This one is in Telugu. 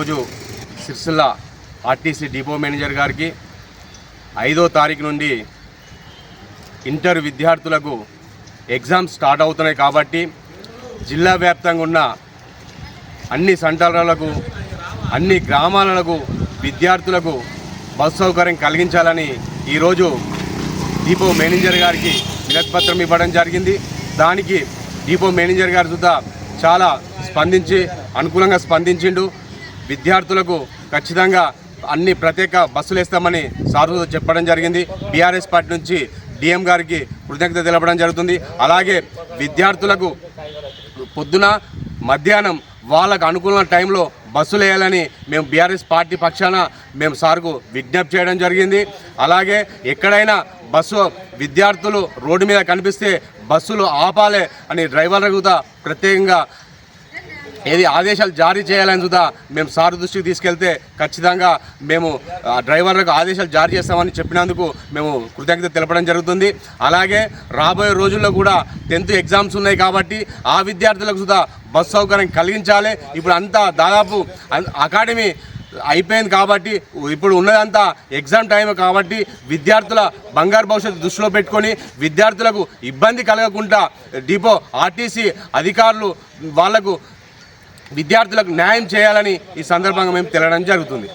ఈరోజు సిరిసిల్ల ఆర్టీసీ డిపో మేనేజర్ గారికి ఐదో తారీఖు నుండి ఇంటర్ విద్యార్థులకు ఎగ్జామ్స్ స్టార్ట్ అవుతున్నాయి కాబట్టి జిల్లా వ్యాప్తంగా ఉన్న అన్ని సెంటర్లకు అన్ని గ్రామాలకు విద్యార్థులకు బస్ సౌకర్యం కలిగించాలని ఈరోజు డిపో మేనేజర్ గారికి వినతిపత్రం ఇవ్వడం జరిగింది. దానికి డిపో మేనేజర్ గారు సుద్ధా చాలా స్పందించి అనుకూలంగా స్పందించిండు. విద్యార్థులకు ఖచ్చితంగా అన్ని ప్రత్యేక బస్సులు వేస్తామని సారు చెప్పడం జరిగింది. బీఆర్ఎస్ పార్టీ నుంచి డిఎం గారికి కృతజ్ఞత తెలపడం జరుగుతుంది. అలాగే విద్యార్థులకు పొద్దున మధ్యాహ్నం వాళ్ళకు అనుకున్న టైంలో బస్సులు వేయాలని మేము బీఆర్ఎస్ పార్టీ పక్షాన మేము సార్కు విజ్ఞప్తి చేయడం జరిగింది. అలాగే ఎక్కడైనా బస్సు విద్యార్థులు రోడ్డు మీద కనిపిస్తే బస్సులు ఆపాలే అని డ్రైవర్లకు కూడా ప్రత్యేకంగా ఏది ఆదేశాలు జారీ చేయాలని చూద్దా మేము సార్ దృష్టికి తీసుకెళ్తే ఖచ్చితంగా మేము డ్రైవర్లకు ఆదేశాలు జారీ చేస్తామని చెప్పినందుకు మేము కృతజ్ఞత తెలపడం జరుగుతుంది. అలాగే రాబోయే రోజుల్లో కూడా టెన్త్ ఎగ్జామ్స్ ఉన్నాయి కాబట్టి ఆ విద్యార్థులకు సుధా బస్ సౌకర్యం కలిగించాలి. ఇప్పుడు అంతా దాదాపు అన్- అకాడమీ అయిపోయింది కాబట్టి ఇప్పుడు ఉన్నదంతా ఎగ్జామ్ టైం కాబట్టి విద్యార్థుల బంగారు భవిష్యత్తు దృష్టిలో పెట్టుకొని విద్యార్థులకు ఇబ్బంది కలగకుండా డిపో ఆర్టీసీ అధికారులు వాళ్ళకు విద్యార్థులకు న్యాయం చేయాలని ఈ సందర్భంగా మేము తెలడం జరుగుతుంది.